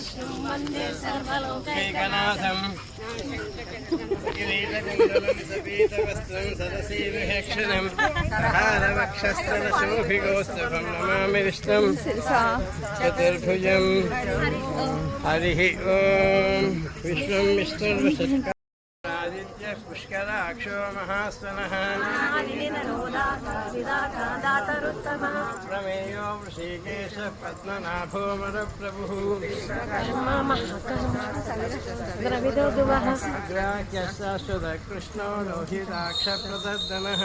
सर्वलोकैकनाथम् एकनाथम् किरीटकुण्डलमितपीतवस्त्रं सदसि विहेक्षणं हारवक्षस्थलशोभिगोस्तभं नमामि विष्णुं चतुर्भुजं हरिः ॐ विष्णुं विष्णुर्वशत्का आदित्यः क्षो महास्तनः प्रमेयो वृषिकेश पद्मनाभोमरप्रभुः ग्राह्यशाश्वतकृष्णो लोहिताक्षप्रदनः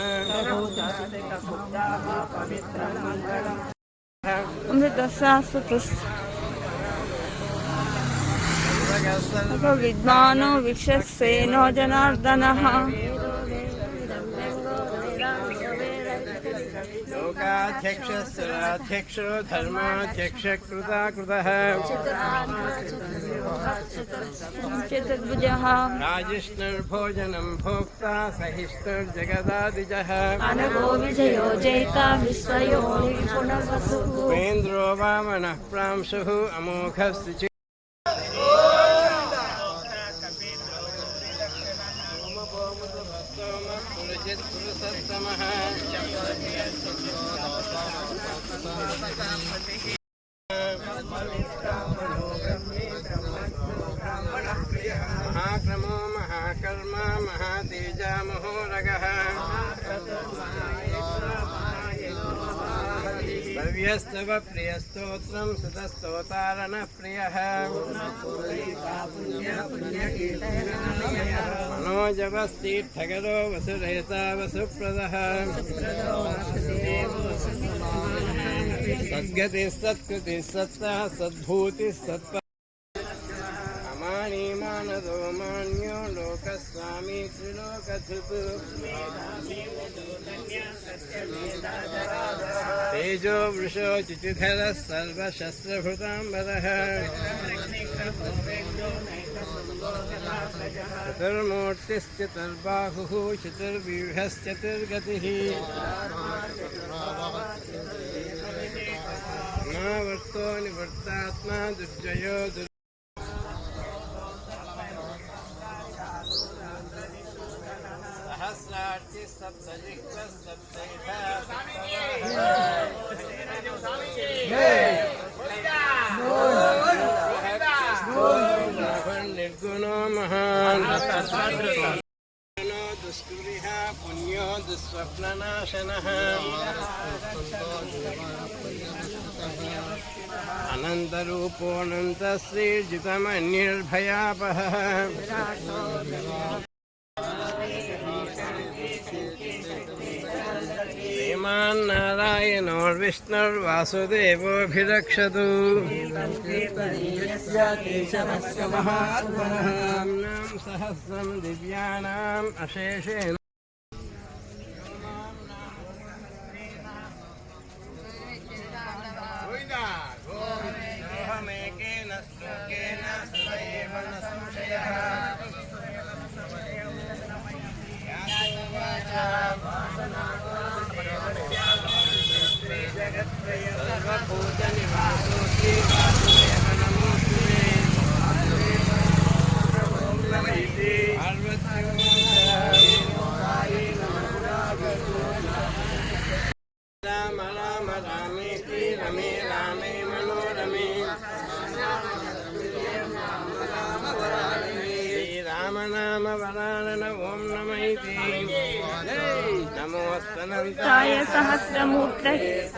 अमृतशाश्वतस्य విద్వానో విశ్వసేనో జనార్దన లోకాధ్యక్షస్థిరాధ్యక్షో ధర్మాధ్యక్ష కృతాకృతః చతుర్భుజः రాజిష్ణుర్భోజనం భోక్తా సహిష్ణుర్జగదాదిజः అనగో విజయో జైతా महाक्रमो महाकर्मा महातेजा महोरगः। भव्यस्तव प्रियस्तोत्रं सुतस्तोतारणः प्रियः मनोजवस्तीर्थगरो वसुरहिता वसुप्रदः। सद्गते सत्कृते सत्तः सद्भूति सत्प मानदो मान्यो लोकस्वामी तेजो वृषो चिचिधरः सर्वशस्त्रभृताम्बरः चतुर्मूर्तिश्चतुर्बाहुः चतुर्व्यूहश्चतुर्गतिः ప్రవృత్తాత్మా దుర్జయో దుర్ సహస్రార్థి సప్తయుక్త సప్తైత నిర్గుణో మహాన్ पुण्यो दुःस्वप्ननाशनः अनन्तरूपोऽनन्तश्रीर्जितमन्यर्भयापहः श्रीमान्नारायणोर्विष्णुर्वासुदेवोऽभिरक्षतु नाम्नां सहस्रं दिव्यानाम् अशेषेण నామ వరానన ఓం నమైతే నమోస్తనంతాయ సహస్రమూర్త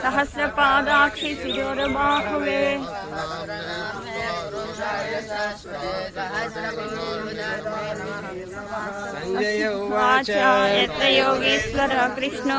సహస్రపాదాక్షి శిరోరబాహవే సంజయ ఉవాచ. యత్ర యోగేశ్వర కృష్ణో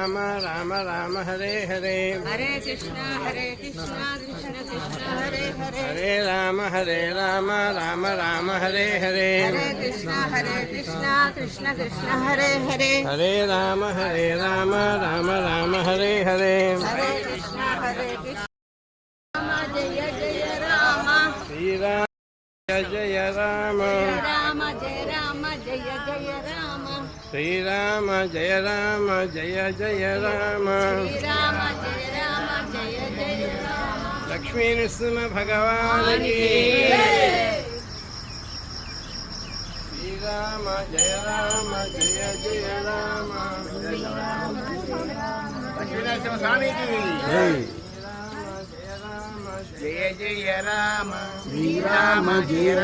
రామ రామ రామ హరే హరే. హరే కృష్ణ హరే కృష్ణ కృష్ణ కృష్ణ హరే హరే. హరే రామ హరే రామ రామ రామ హరే హరే. హరే కృష్ణ హరే కృష్ణ కృష్ణ కృష్ణ హరే హరే. హరే రామ హరే రామ రామ రామ హరే హరే. హరే కృష్ణ హరే కృష్ణ. జయ జయ రామ. శ్రీరామ జయ జయ రామ. రామ జయ రామ జయ జయ రామ. శ్రీరామ జయ రామ జయ జయ రామ. లక్ష్మీ నృసింహ భగవానికి శ్రీరామ జయ రామ జయ జయ రామ. లక్ష్మీనరసింహ స్వామికి శ్రీరామ జయ రామ జయ జయ రామ. శ్రీరామ జయ